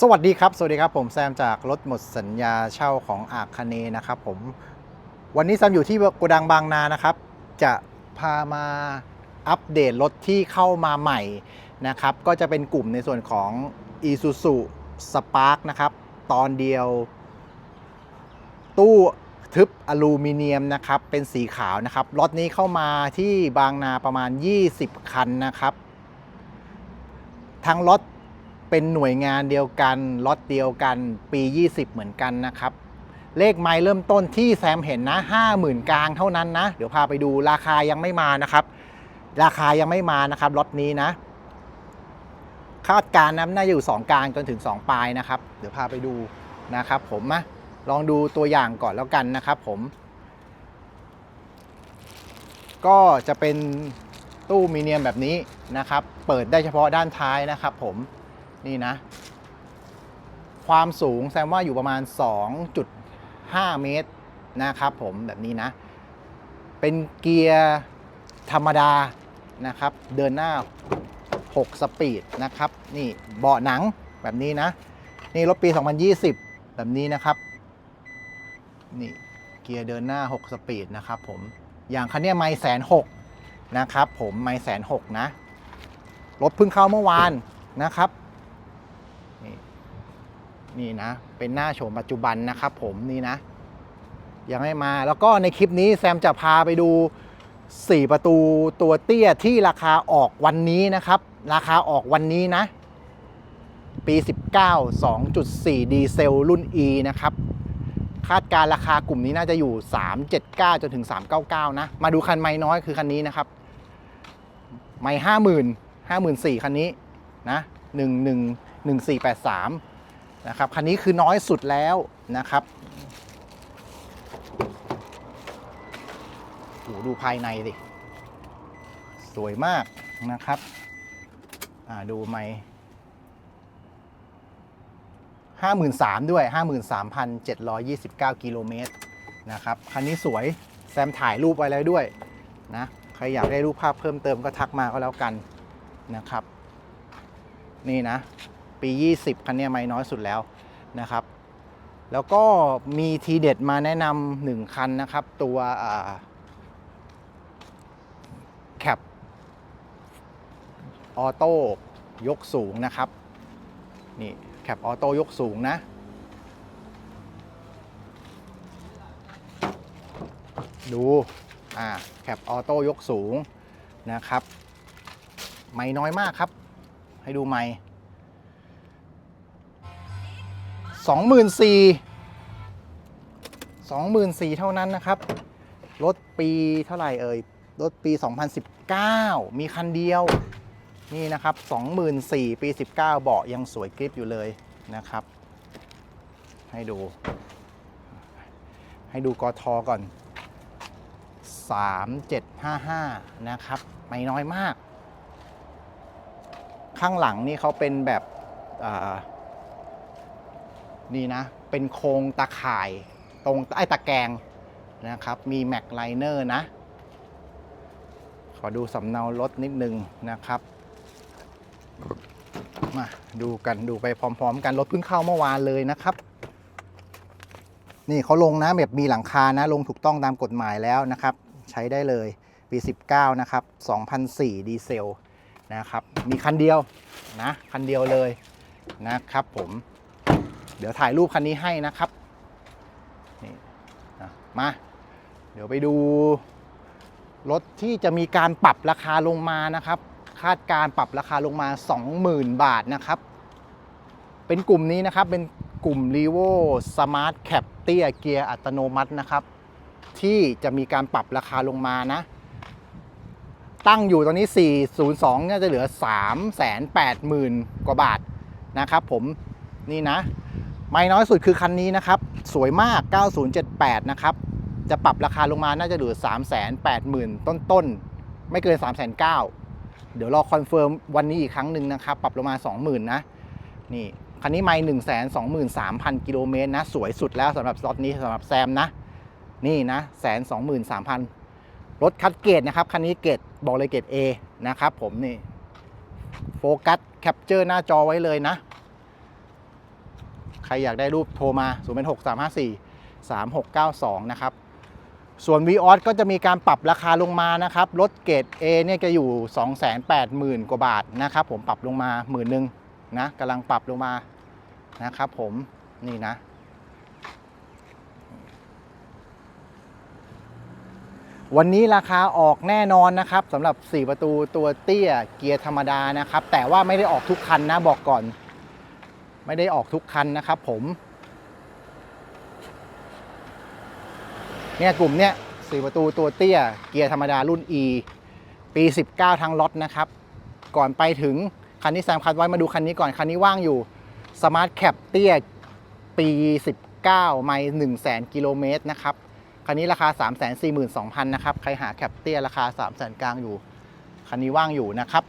สวัสดีครับ สวัสดีครับผมแซมจากรถหมดสัญญาเช่าของอาคเนนะครับผมวันนี้แซมอยู่ที่โกดังบางนานะครับ จะพามาอัปเดตรถที่เข้ามาใหม่นะครับ ก็จะเป็นกลุ่มในส่วนของ Isuzu Spark นะครับ ตอนเดียว ตู้ทึบอลูมิเนียมนะครับ เป็นสีขาวนะครับ รถนี้เข้ามาที่บางนาประมาณ 20 คันนะครับทั้งรถ เป็นหน่วยงานเดียวกันล็อตเดียวกันปี 20 เหมือนกันนะครับ เลขไม้เริ่มต้นที่แซมเห็นนะ 50,000 กลางเท่านั้นนะ เดี๋ยวพาไปดูราคายังไม่มานะครับ ราคายังไม่มานะครับล็อตนี้นะ คาดการณ์นะน่าจะอยู่ 2 กลางจนถึง 2 ปลายนะครับ เดี๋ยวพาไปดูนะครับ ผมนะลองดูตัวอย่างก่อนแล้วกันนะครับ ผม ก็จะเป็นตู้มีเนียมแบบนี้นะครับ เปิดได้เฉพาะด้านท้ายนะครับผม นี่นะ ความสูงแซมว่าอยู่ประมาณ 2.5 เมตรนะครับผมแบบนี้นะ เป็นเกียร์ธรรมดานะครับ เดินหน้า 6 สปีดนะครับ นี่เบาะหนังแบบนี้นะ นี่รถปี 2020 แบบนี้นะครับ นี่เกียร์เดินหน้า 6 สปีดนะครับผม อย่างคันนี้ไม่แสนหกนะครับผมไม่แสนหกนะ รถเพิ่งเข้าเมื่อวานนะครับ นี่นะ เป็นหน้าโฉมปัจจุบันนะครับผมนี่นะ ยังไม่มาแล้วก็ในคลิปนี้แซมจะพาไปดู 4 ประตูตัวเตี้ยที่ราคาออกวันนี้นะครับ ราคาออกวันนี้นะ ปี 19 2.4 ดีเซลรุ่น E นะครับ คาดการราคากลุ่มนี้น่าจะอยู่ 379 จนถึง 399 นะ มาดูคันไม้น้อยคือคันนี้นะครับ ไม้ห้าหมื่นห้าหมื่นสี่คันนี้นะหนึ่งห นะครับคันนี้คือน้อยสุดแล้วนะครับโอ้โหดูภายในดิสวยมากนะครับดูไม้ห้าหมื่นสามด้วยห้าหมื่นสามพันเจ็ดร้อยยี่สิบเก้ากิโลเมตรนะครับ คันนี้สวยแซมถ่ายรูปไว้แล้วด้วยนะ ใครอยากได้รูปภาพเพิ่มเติมก็ทักมาก็แล้วกันนะครับ นี่นะ ปี 20 คันนี้ไม่น้อยสุดแล้วนะครับ แล้วก็มีทีเด็ดมาแนะนำหนึ่งคันนะครับ ตัวแคปออโต้ยกสูงนะครับ นี่แคปออโต้ยกสูงนะดูอ่าแคปออโต้ยกสูงนะครับ ไม่น้อยมากครับ ให้ดูไม่ สองหมื่นสี่สองหมื่นสี่เท่านั้นนะครับ รถปีเท่าไหร่เอ่ย รถปี 2019 มีคันเดียว นี่นะครับ 24,000 ปี 19 เบาะยังสวยกริปอยู่เลยนะครับ ให้ดู ให้ดูกอทอก่อน 3755 นะครับ ไม่น้อยมาก ข้างหลังนี่เขาเป็นแบบอ่า นี่นะ เป็นโครงตะข่ายตรงใต้ตะแกรงนะครับ มีแม็กไลเนอร์นะ ขอดูสำเนารถนิดนึงนะครับ มาดูกันดูไปพร้อมๆ กันรถเพิ่งเข้าเมื่อวานเลยนะครับ นี่เขาลงนะแบบมีหลังคานะ ลงถูกต้องตามกฎหมายแล้วนะครับ ใช้ได้เลยปี 19 นะครับ2004 ดีเซลนะครับ มีคันเดียวนะ คันเดียวเลยนะครับผม เดี๋ยวถ่ายรูปคันนี้ให้นะครับนี่มาเดี๋ยวไปดูรถที่จะมีการปรับราคาลงมานะครับ คาดการปรับราคาลงมา 20,000 บาทนะครับ เป็นกลุ่มนี้นะครับเป็นกลุ่ม r e v o Smart Cap เตี้ยเกียร์อัตโนมัตินะครับ ที่จะมีการปรับราคาลงมานะ ตั้งอยู่ตอนนี้ 402 น่าจะเหลือ 380,000 กว่าบาทนะครับผมนี่นะ ไม่น้อยสุดคือคันนี้นะครับ สวยมาก 9078 นะครับ จะปรับราคาลงมาน่าจะเหลือ 380,000 ต้นๆ ไม่เกิน390,000 เดี๋ยวรอคอนเฟิร์มวันนี้อีกครั้งหนึ่งนะครับ ปรับลงมา 20,000 นะ นี่ คันนี้ไม่1 2 3 0 0 0 กิโลเมตรนะ สวยสุดแล้วสำหรับรถนี้สำหรับแซมนะ นี่นะแสนสองหมื่นสามพันรถคัดเกรดนะครับ คันนี้เกรดบอกเลยเกรด A นะครับผมนี่ โฟกัสแคปเจอร์หน้าจอไว้เลยนะ รอยากได้รูปโทรมา 0 6 3 5 4 3 6 9 2 นะครับ ส่วน v ีออก็จะมีการปรับราคาลงมานะครับ รถเกรด A เนี่ยจะอยู่ 280,000 กว่าบาทนะครับผมปรับลงมาหมื่นหนึ่งนะกำลังปรับลงมานะครับผมนี่นะวันนี้ราคาออกแน่นอนนะครับสำหรับ 4 ประตูตัวเตี้ยเกียร์ธรรมดานะครับ แต่ว่าไม่ได้ออกทุกคันนะบอกก่อน ไม่ได้ออกทุกคันนะครับผมเนี่ยกลุ่มเนี้ยสี่ประตูตัวเตี้ย เกียร์ธรรมดารุ่น E ปี 19ทั้งล็อตนะครับ ก่อนไปถึงคันที่แซมคัดไว้มาดูคันนี้ก่อน คันนี้ว่างอยู่ Smart Cap เตี้ยปี 19 ไมล์1 0 0 0 0 0 กิโลเมตรนะครับ คันนี้ราคา 3 4 2 0 0 0 นะครับ ใครหาแคปเตี้ยราคา 3 0 0 0 0 0 กลางอยู่ คันนี้ว่างอยู่นะครับ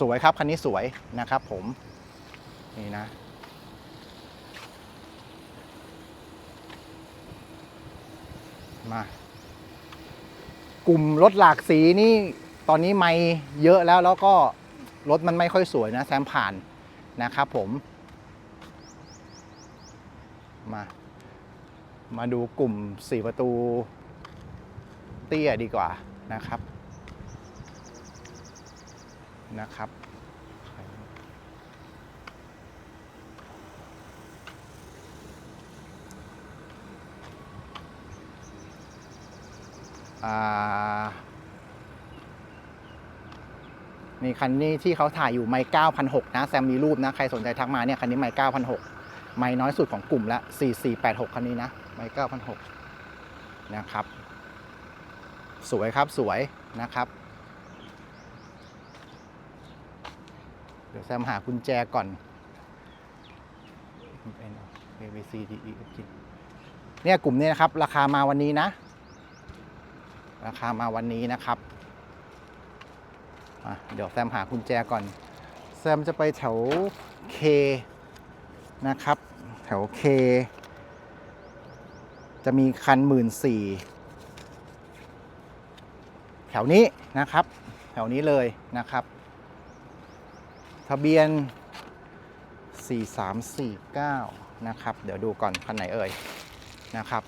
สวยครับ คันนี้สวยนะครับผม นี่นะ มา กลุ่มรถหลากสีนี่ตอนนี้ไม่เยอะแล้วแล้วก็รถมันไม่ค่อยสวยนะแซมผ่านนะครับผม มา มาดูกลุ่ม4ประตู เตี้ยดีกว่านะครับนะครับ นี่คันนี้ที่เขาถ่ายอยู่ไม่9,600นะแซมมีรูปนะ ใครสนใจทักมาเนี่ยคันนี้ไม่9,600ไม่น้อยสุดของกลุ่มละ 4486 คันนี้นะไม่9,600นะครับ สวยครับสวยนะครับ เดี๋ยวแซมหากุญแจก่อน A B C D E F G เนี่ยกลุ่มนี้นะครับ ราคามาวันนี้นะ ราคามาวันนี้นะครับเดี๋ยวแซมหากุญแจก่อน แซมจะไปแถว K นะครับ แถว K จะมีคันหมื่นสี่แถวนี้นะครับ แถวนี้เลยนะครับ ทะเบียน 4349 นะครับ เดี๋ยวดูก่อนคันไหนเอ่ยนะครับ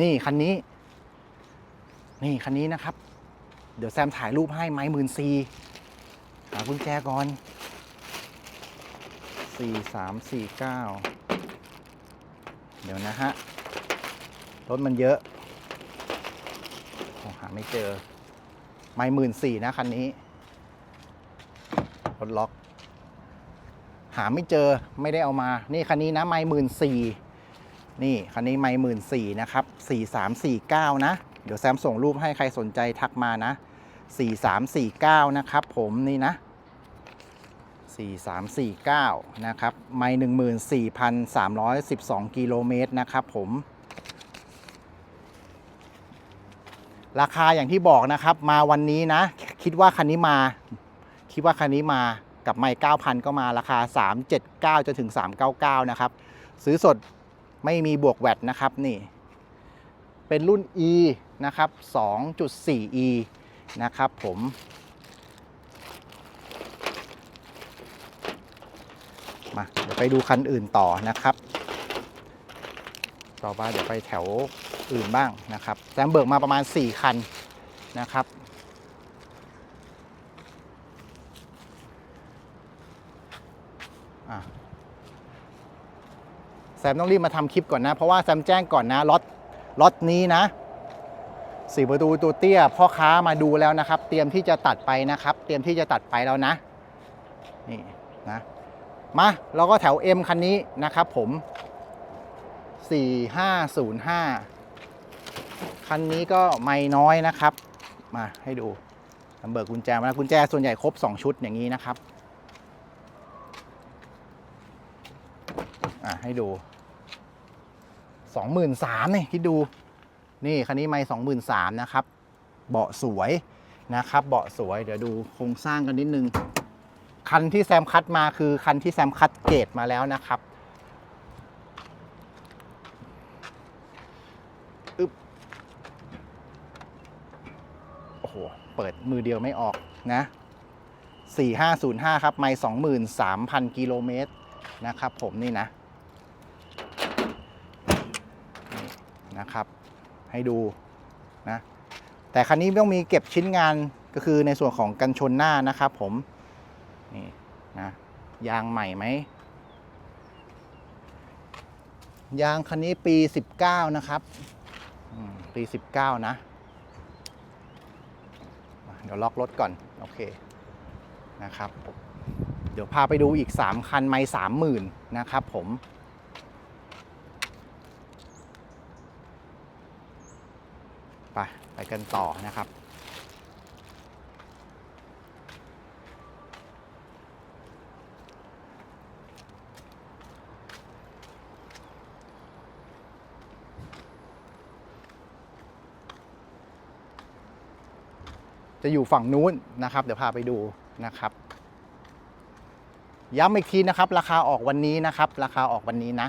นี่คันนี้ นี่คันนี้นะครับ เดี๋ยวแซมถ่ายรูปให้ไม้หมื่นสี่หากุญแจก่อนสี่สามสี่เก้าเดี๋ยวนะฮะ รถมันเยอะหาไม่เจอ ไม่หมื่นสี่นะคันนี้ รถล็อก หาไม่เจอไม่ได้เอามา นี่คันนี้นะไม่หมื่นสี่ นี่คันนี้ไม่หมื่นสี่นะครับสี่สามสี่เก้านะ เดี๋ยวแซมส่งรูปให้ใครสนใจทักมานะสี่สามสี่เก้านะครับผมนี่นะสี่สามสี่เก้านะครับไม่หนึ่งหมื่นสี่พันสามร้อยสิบสองกิโลเมตรนะครับผมราคาอย่างที่บอกนะครับ มาวันนี้นะ คิดว่าคันนี้มา คิดว่าคันนี้มากับไม่9,000 ก็มาราคา 379จนถึง 399 นะครับ ซื้อสด ไม่มีบวกแวดนะครับนี่เป็นรุ่น E นะครับ 2.4E นะครับผม มาเดี๋ยวไปดูคันอื่นต่อนะครับ ต่อไปเดี๋ยวไปแถวอื่นบ้างนะครับแซมเบิกมาประมาณ 4 คันนะครับ อะ มต้องรีบมาทำคลิปก่อนนะ เพราะว่าแซมแจ้งก่อนนะล็อตล็อตนี้นะสี่ประตูตัวเตี้ยพ่อค้ามาดูแล้วนะครับ เตรียมที่จะตัดไปนะครับ เตรียมที่จะตัดไปแล้วนะนี่นะมาเราก็แถว M คันนี้นะครับผม 4505 คันนี้ก็ไม่น้อยนะครับ มาให้ดูแซมเบิกกุญแจมาแล้วกุญแจส่วนใหญ่ครบ 2 ชุดอย่างนี้นะครับ อะให้ดู องหมื่นสามนี่คิดดู นี่คันนี้ไม่สองหมื่นสามนะครับ เบาะสวยนะครับ เบาะสวยเดี๋ยวดูโครงสร้างกันนิดนึง คันที่แซมคัดมาคือคันที่แซมคัดเกรดมาแล้วนะครับอึบโอ้โห เปิดมือเดียวไม่ออกนะ 4505 ครับ ไม่ 23,000 กิโลเมตรนะครับผมนี่นะนี่นะครับ ให้ดูนะแต่คันนี้ต้องมีเก็บชิ้นงานก็คือในส่วนของกันชนหน้านะครับผมนี่นะยางใหม่ไหมยางคันนี้ปี 19 นะครับปี 19 นะ เดี๋ยวล็อกรถก่อน โอเคนะครับ เดี๋ยวพาไปดูอีก 3 คันไม่30,000 นะครับผม ไป ไปกันต่อนะครับจะอยู่ฝั่งนู้นนะครับ เดี๋ยวพาไปดูนะครับ ย้ำอีกทีนะครับ ราคาออกวันนี้นะครับ ราคาออกวันนี้นะ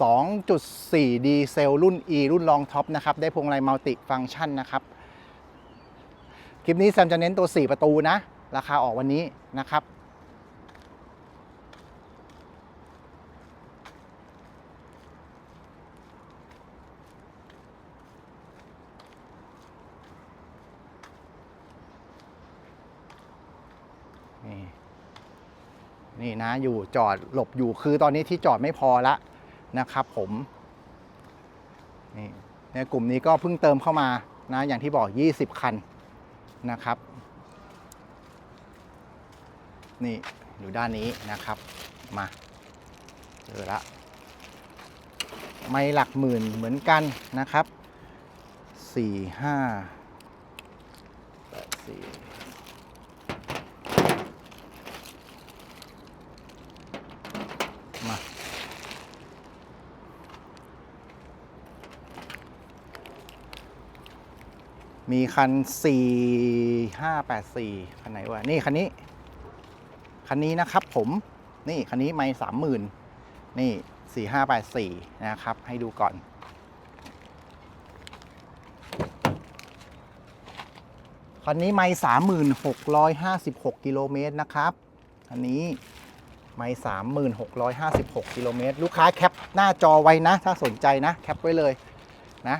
2.4 ดีเซลรุ่น E รุ่นรองท็อปนะครับ ได้พวงมาลัยมัลติฟังก์ชันนะครับ คลิปนี้แซมจะเน้นตัว 4 ประตูนะ ราคาออกวันนี้นะครับ นี่นี่นะอยู่จอดหลบอยู่คือตอนนี้ที่จอดไม่พอละ นะครับผมนี่ในกลุ่มนี้ก็เพิ่งเติมเข้ามานะอย่างที่บอก 20 คันนะครับ นี่อยู่ด้านนี้นะครับมาเจอละไม่หลักหมื่นเหมือนกันนะครับ 4 5 8 4 มีคัน 4 5 8 4 คันไหนวะ นี่คันนี้ คันนี้นะครับผม นี่คันนี้ไม่สามหมื่นนี่ 4 5 8 4 นะครับ ให้ดูก่อน คันนี้ไม่สามหมื่นหกร้อยห้าสิบหกกิโลเมตรนะครับอันนี้ไม่สามหมื่นหกร้อยห้าสิบหกกิโลเมตร ลูกค้าแคปหน้าจอไว้นะ ถ้าสนใจนะ แคปไว้เลยนะ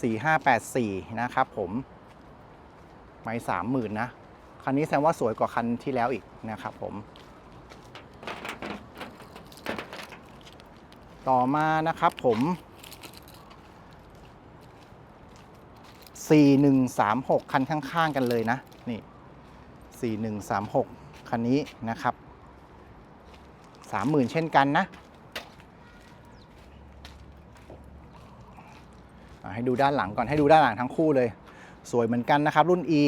สี่ห้าแปดสี่นะครับผมไม่สามหมื่นนะ คันนี้แสดงว่าสวยกว่าคันที่แล้วอีกนะครับผม ต่อมานะครับผม 4136 คันข้างๆกันเลยนะ นี่ 4136 คันนี้นะครับ 30,000 เช่นกันนะอะ ให้ดูด้านหลังก่อนให้ดูด้านหลังทั้งคู่เลย สวยเหมือนกันนะครับ รุ่น E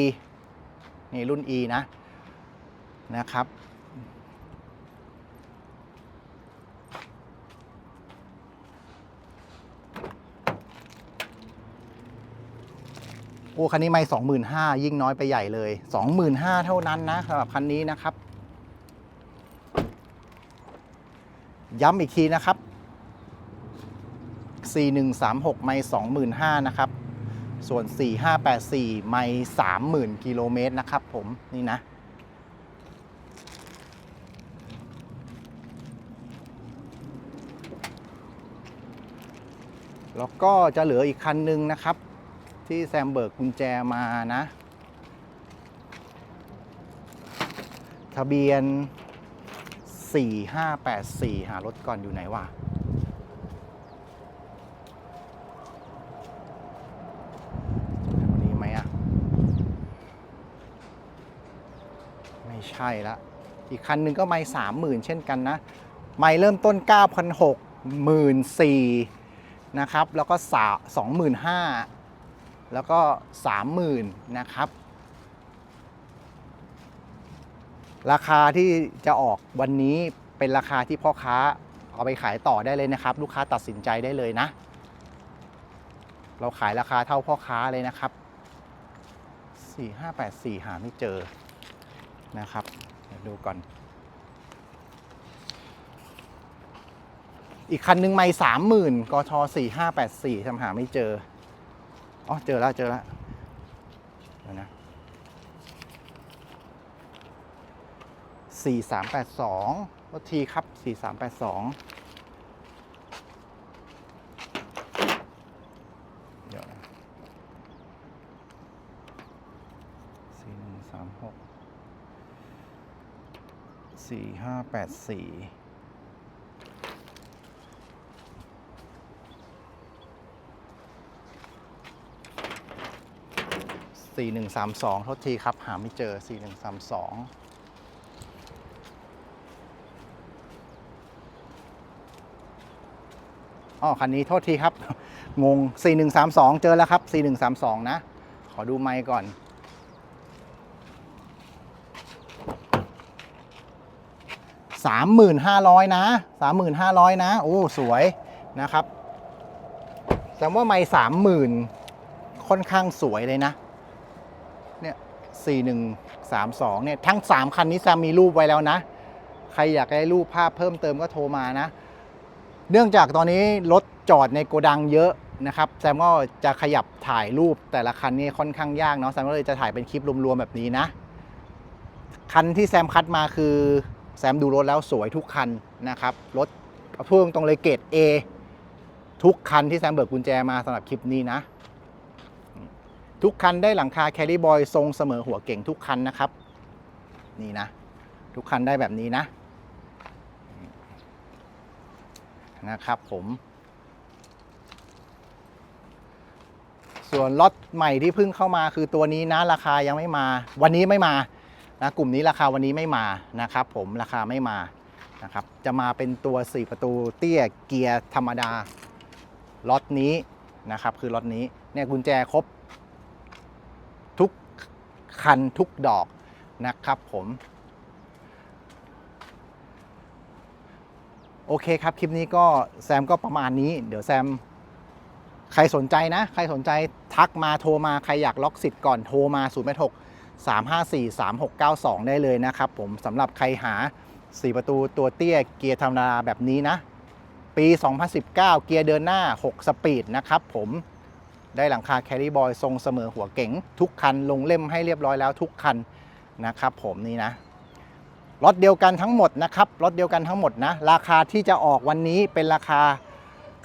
นี่รุ่น E นะนะครับโอ้คันนี้ไม่สองหมื่นห้ายิ่งน้อยไปใหญ่เลยสองหมื่นห้าเท่านั้นนะสำหรับคันนี้นะครับ ย้ำอีกทีนะครับ 4136 ไม่25,000นะครับ ส่วน 4584 ไม่30,000 กิโลเมตรนะครับผม นี่นะ แล้วก็จะเหลืออีกคันหนึ่งนะครับ ที่แซมเบิร์กกุญแจมานะ ทะเบียน 4584 หารถก่อนอยู่ไหนวะ วันนี้ไหมอะไม่ ใช่ละ อีกคันหนึ่งก็ไม่สามหมื่นเช่นกันนะ ไม่เริ่มต้น 9,600 14,000นะครับ แล้วก็สา25,000แล้วก็30,000นะครับ ราคาที่จะออกวันนี้เป็นราคาที่พ่อค้าเอาไปขายต่อได้เลยนะครับ ลูกค้าตัดสินใจได้เลยนะ เราขายราคาเท่าพ่อค้าเลยนะครับ 4584 หาไม่เจอ นะครับ ดูก่อน อีกคันหนึ่งไม่สามหมื่นกทสี่ห้าแปดสี่ทำหาไม่เจอ อ๋อ เจอแล้วเจอแล้วเดี๋ยวนะสี่สามแปดสองรถทีครับสี่สามแปดสองเดี๋ยวนะสี่หนึ่งสามหก สี่ห้าแปดสี่สี่หนึ่งสามสองโทษทีครับ หาไม่เจอสี่หนึ่งสามสองอ๋อคันนี้โทษทีครับ งง 4132 เจอแล้วครับ 4132 นะ ขอดูไมค์ก่อน 3,500 นะ 3,500 นะ โอ้ สวยนะครับแสดงว่าไมค์30,000ค่อนข้างสวยเลยนะ เนี่ย4132เนี่ย ทั้ง3คันนี้แซมมีรูปไว้แล้วนะ ใครอยากได้รูปภาพเพิ่มเติมก็โทรมานะ เนื่องจากตอนนี้รถจอดในโกดังเยอะนะครับ แซมก็จะขยับถ่ายรูปแต่ละคันนี้ค่อนข้างยากเนาะ แซมก็เลยจะถ่ายเป็นคลิปรวมๆแบบนี้นะ คันที่แซมคัดมาคือ แซมดูรถแล้วสวยทุกคันนะครับรถเอาพูดตรงเลยเกรด A ทุกคันที่แซมเบิกกุญแจมาสำหรับคลิปนี้นะ ทุกคันได้หลังคาแคริบอยทรงเสมอหัวเก่งทุกคันนะครับ นี่นะ ทุกคันได้แบบนี้นะนะครับผมส่วนล็อตใหม่ที่เพิ่งเข้ามาคือตัวนี้นะราคายังไม่มา วันนี้ไม่มา นะกลุ่มนี้ราคาวันนี้ไม่มานะครับ ผมราคาไม่มานะครับจะมาเป็นตัว 4 ประตูเตี้ยเกียร์ธรรมดาล็อตนี้นะครับคือล็อตนี้เนี่ยกุญแจครบ ทุกคันทุกดอกนะครับผมโอเคครับ คลิปนี้ก็แซมก็ประมาณนี้ เดี๋ยวแซม ใครสนใจนะ ใครสนใจทักมาโทรมา ใครอยากล็อกสิทธิ์ก่อนโทรมา 0 8 6 3 5 4 3 6 9 2 ได้เลยนะครับผมสำหรับใครหา 4 ประตูตัวเตี้ยเกียร์ธรรมดาแบบนี้นะ ปี 2019 เกียร์เดินหน้า 6 สปีดนะครับผมได้หลังคาแคริบอยทรงเสมอหัวเก๋งทุกคันลงเล่มให้เรียบร้อยแล้วทุกคันนะครับผมนี่นะรถเดียวกันทั้งหมดนะครับรถเดียวกันทั้งหมดนะ ราคาที่จะออกวันนี้เป็นราคา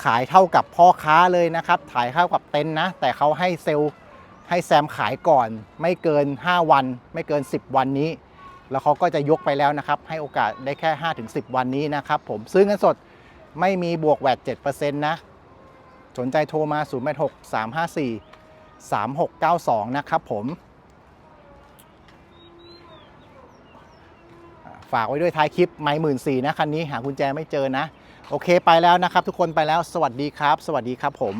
ขายเท่ากับพ่อค้าเลยนะครับขายเท่ากับเต็นนะ แต่เขาให้เซลล์ ให้แซมขายก่อนไม่เกิน 5 วัน ไม่เกิน 10 วันนี้ แล้วเขาก็จะยกไปแล้วนะครับ ให้โอกาสได้แค่ 5-10 วันนี้นะครับผมซื้อเงินสดไม่มีบวกแวด7%นะ สนใจโทรมา0 8 6 3 5 4 3 6 9 2 นะครับผม ฝากไว้ด้วยท้ายคลิปไม่หมื่นสี่นะ คันนี้หากุญแจไม่เจอนะ โอเคไปแล้วนะครับทุกคนไปแล้ว สวัสดีครับ สวัสดีครับผม